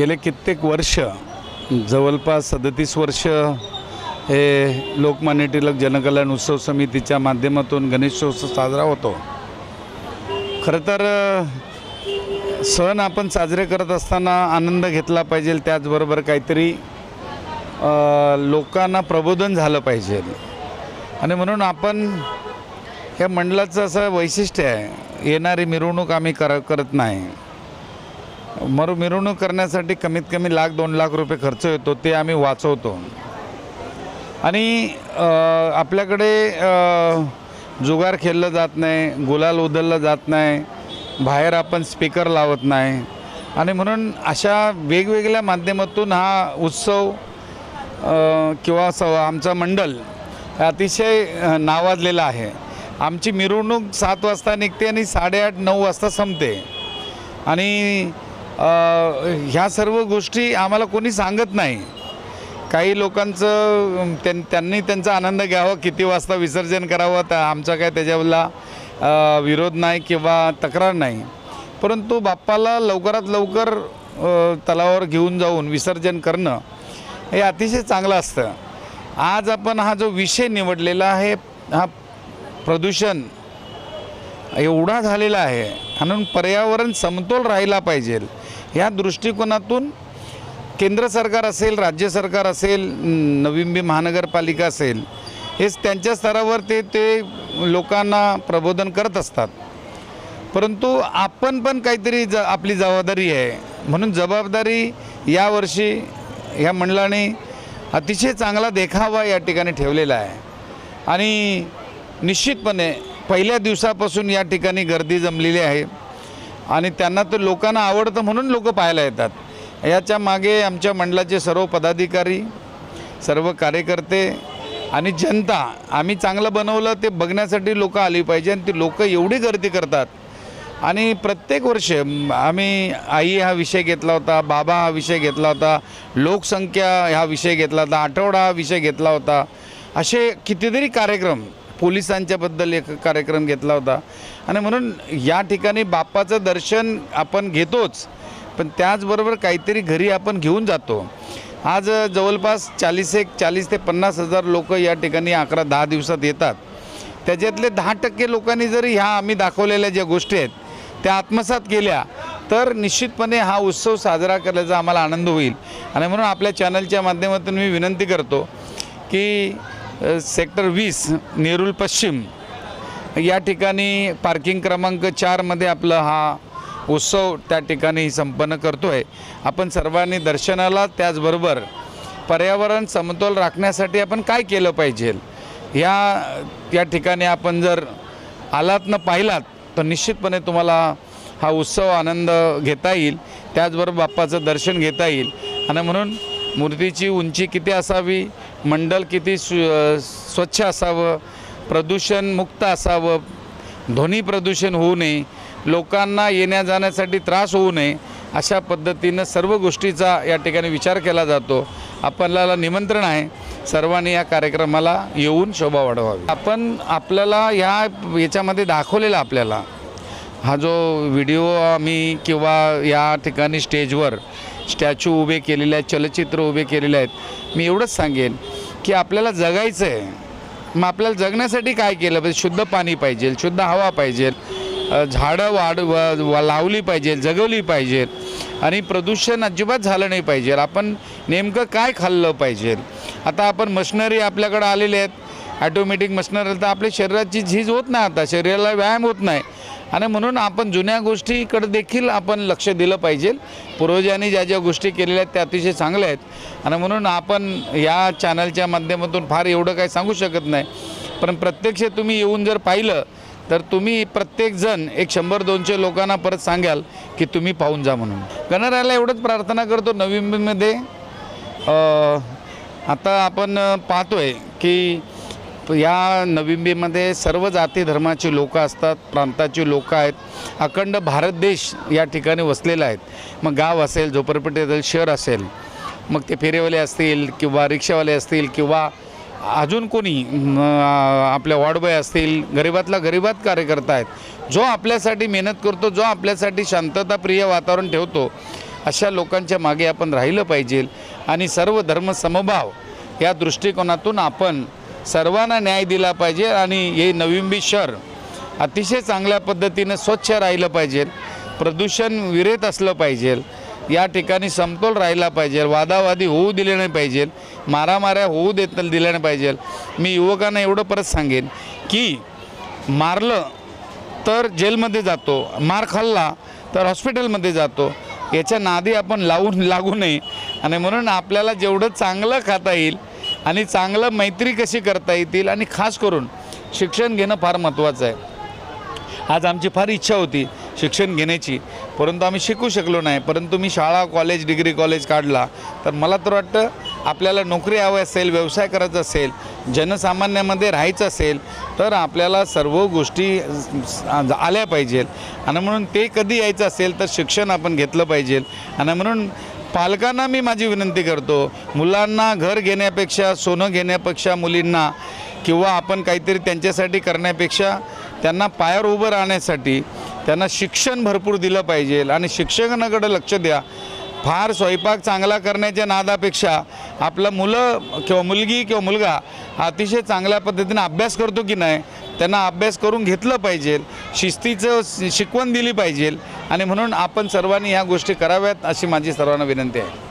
गेले कित्येक वर्ष जवळपास सदतीस वर्ष हे लोकमान्य टिळक जनकल्याण उत्सव समितीच्या माध्यमातून गणेशोत्सव साजरा होतो. खरं तर सण आपण साजरे करत असताना आनंद घेतला पाहिजे त्याचबरोबर काहीतरी लोकांना प्रबोधन झालं पाहिजे. आणि म्हणून आपण या मंडळाचं असं वैशिष्ट्य आहे येणारी मिरवणूक आम्ही कर करत नाही. मर मिरवणूक करण्यासाठी कमीत कमी लाख दोन लाख रुपये खर्च येतो ते आम्ही वाचवतो. आणि आपल्याकडे जुगार खेळलं जात नाही गुलाल उधळलं जात नाही बाहेर आपण स्पीकर लावत नाही. आणि म्हणून अशा वेगवेगळ्या माध्यमातून हा उत्सव किंवा स आमचा मंडल अतिशय नावाजलेला आहे. आमची मिरवणूक सात वाजता निघते आणि साडेआठ नऊ वाजता संपते. आणि ह्या सर्व गोष्टी आम्हाला कोणी सांगत नाही. काही लोकांचं त्यां त्यांनी त्यांचा आनंद घ्यावा किती वाजता विसर्जन करावं तर आमचा काय त्याच्यावरला विरोध नाही किंवा तक्रार नाही. परंतु बाप्पाला लवकरात लवकर तलावावर घेऊन जाऊन विसर्जन करणं हे अतिशय चांगलं असतं. आज आपण हा जो विषय निवडलेला आहे हा प्रदूषण एवढा झालेला आहे म्हणून पर्यावरण समतोल राहिला पाहिजे. ह्या दृष्टिकोनातून केंद्र सरकार असेल राज्य सरकार असेल न- नवी मुंबई महानगरपालिका असेल हे त्यांच्या स्तरावर ते ते लोकांना प्रबोधन करत असतात. परंतु आपण पण काहीतरी ज आपली जबाबदारी आहे. म्हणून जबाबदारी यावर्षी ह्या मंडळाने अतिशय चांगला देखावा या ठिकाणी ठेवलेला आहे. आणि निश्चितपणे पहिल्या दिवसापासून या ठिकाणी गर्दी जमलेली आहे. आणि त्यांना तर लोकांना आवडतं म्हणून लोक पाहायला येतात. याच्या मागे आमच्या मंडळाचे सर्व पदाधिकारी सर्व कार्यकर्ते आणि जनता आम्ही चांगलं बनवलं ते बघण्यासाठी लोक आली पाहिजे आणि ती लोक एवढी गर्दी करतात. आणि प्रत्येक वर्ष आम्ही आई हा विषय घेतला होता बाबा हा विषय घेतला होता लोकसंख्या हा विषय घेतला होता आठवडा हा विषय घेतला होता. असे कितीतरी कार्यक्रम पोलिसांच्याबद्दल एक कार्यक्रम घेतला होता. आणि म्हणून या ठिकाणी बाप्पाचं दर्शन आपण घेतोच पण त्याचबरोबर काहीतरी घरी आपण घेऊन जातो. आज जवळपास चाळीस एक चाळीस ते पन्नास हजार लोक या ठिकाणी अकरा दहा दिवसात येतात. त्याच्यातले दहा टक्के लोकांनी जरी ह्या आम्ही दाखवलेल्या ज्या गोष्टी आहेत त्या आत्मसात केल्या तर निश्चितपणे हा उत्सव साजरा करायचा आम्हाला आनंद होईल. आणि म्हणून आपल्या चॅनलच्या माध्यमातून मी विनंती करतो की सेक्टर वीस नेरुल पश्चिम या ठिकाणी पार्किंग क्रमांक चारमध्ये आपलं हा उत्सव त्या ठिकाणी संपन्न करतो आहे आपण सर्वांनी दर्शनाला त्याचबरोबर पर्यावरण समतोल राखण्यासाठी आपण काय केलं पाहिजे? ह्या या ठिकाणी आपण जर आलात न पाहिलात तर निश्चितपणे तुम्हाला हा उत्सव आनंद घेता येईल. त्याचबरोबर बाप्पाचं दर्शन घेता येईल. आणि म्हणून मूर्तीची उंची किती असावी मंडल किती सु स्वच्छ असावं प्रदूषणमुक्त असावं ध्वनी प्रदूषण होऊ नये लोकांना येण्या जाण्यासाठी त्रास होऊ नये अशा पद्धतीनं सर्व गोष्टीचा या ठिकाणी विचार केला जातो. आपल्याला निमंत्रण आहे. सर्वांनी या कार्यक्रमाला येऊन शोभा वाढवावी. आपण आपल्याला ह्या याच्यामध्ये दाखवलेला आपल्याला हा जो व्हिडिओ आम्ही किंवा या ठिकाणी स्टेजवर स्टॅच्यू उभे केलेले आहेत चलचित्र उभे केलेले आहेत. मी एवढंच सांगेन की आपल्याला जगायचं आहे. मग आपल्याला जगण्यासाठी काय केलं पाहिजे? शुद्ध पाणी पाहिजे शुद्ध हवा पाहिजे झाडं वाढ व- लावली पाहिजे जगवली पाहिजे आणि प्रदूषण अजिबात झालं नाही पाहिजे. आपण नेमकं काय खाल्लं पाहिजे? आता आपण मशिनरी आपल्याकडं आलेले आहेत. ॲटोमॅटिक मशिनरी तर आपल्या शरीराची झीज होत नाही आता. शरीराला व्यायाम होत नाही. आणि म्हणून आपण जुन्या गोष्टीकडे देखील आपण लक्ष दिलं पाहिजे. पूर्वजांनी ज्या ज्या गोष्टी केलेल्या आहेत त्या अतिशय चांगल्या आहेत. आणि म्हणून आपण या चॅनलच्या माध्यमातून फार एवढं काही सांगू शकत नाही. पण प्रत्यक्ष तुम्ही येऊन जर पाहिलं तर तुम्ही प्रत्येकजण एक शंभर दोनशे लोकांना परत सांगाल की तुम्ही पाहून जा म्हणून. गणरायाला एवढंच प्रार्थना करतो नवी मुंबईमध्ये आता आपण पाहतोय की या नवी मुंबईमध्ये सर्व जाती धर्माची लोक असतात प्रांताची लोक आहेत. अखंड भारत देश या ठिकाणी वसलेला आहेत. मग गाव असेल झोपडपट्टी असेल शहर असेल मग ते फेरेवाले असतील किंवा रिक्षावाले असतील किंवा अजून कोणी आपल्या वॉर्डबॉय असतील गरिबातला गरिबात कार्यकर्ता आहेत. जो आपल्यासाठी मेहनत करतो जो आपल्यासाठी शांतताप्रिय वातावरण ठेवतो अशा लोकांच्या मागे आपण राहिलं पाहिजे. आणि सर्व धर्म समभाव या दृष्टिकोनातून आपण सर्वांना न्याय दिला पाहिजे आणि हे नवी शहर अतिशय चांगल्या पद्धतीनं स्वच्छ राहिलं पाहिजे. प्रदूषण विरहित असलं पाहिजे. या ठिकाणी समतोल राहिला पाहिजे. वादावादी होऊ दिले नाही पाहिजे. मारामाऱ्या होऊ देत दिल्या नाही पाहिजे. मी युवकांना एवढं परत सांगेन की मारलं तर जेलमध्ये जातो मार खाल्ला तर हॉस्पिटलमध्ये जातो. याच्या नादी आपण लावून लागू नये. आणि म्हणून आपल्याला जेवढं चांगलं खाता येईल आणि चांगलं मैत्री कशी करता येतील आणि खास करून शिक्षण घेणं फार महत्त्वाचं आहे. आज आमची फार इच्छा होती शिक्षण घेण्याची परंतु आम्ही शिकू शकलो नाही परंतु मी शाळा कॉलेज डिग्री कॉलेज काढला. तर मला तर वाटतं आपल्याला नोकरी हवी असेल व्यवसाय करायचा असेल जनसामान्यामध्ये राहायचं असेल तर आपल्याला सर्व गोष्टी आल्या पाहिजेत आणि म्हणून ते कधी यायचं असेल तर शिक्षण आपण घेतलं पाहिजे आणि म्हणून पालकांना मी माझी विनंती करतो मुलांना घर घेण्यापेक्षा सोनं घेण्यापेक्षा मुलींना किंवा आपण काहीतरी त्यांच्यासाठी करण्यापेक्षा त्यांना पायावर उभं राहण्यासाठी त्यांना शिक्षण भरपूर दिलं पाहिजे आणि शिक्षकांकडं लक्ष द्या. फार स्वयंपाक चांगला करण्याच्या नादापेक्षा आपलं मुलं किंवा मुलगी किंवा मुलगा अतिशय चांगल्या पद्धतीने अभ्यास करतो की नाही त्यांना अभ्यास करून घेतलं पाहिजे. शिस्तीचं शिकवण दिली पाहिजे. आणि म्हणून आपण सर्वांनी ह्या गोष्टी कराव्यात अशी माझी सर्वांना विनंती आहे.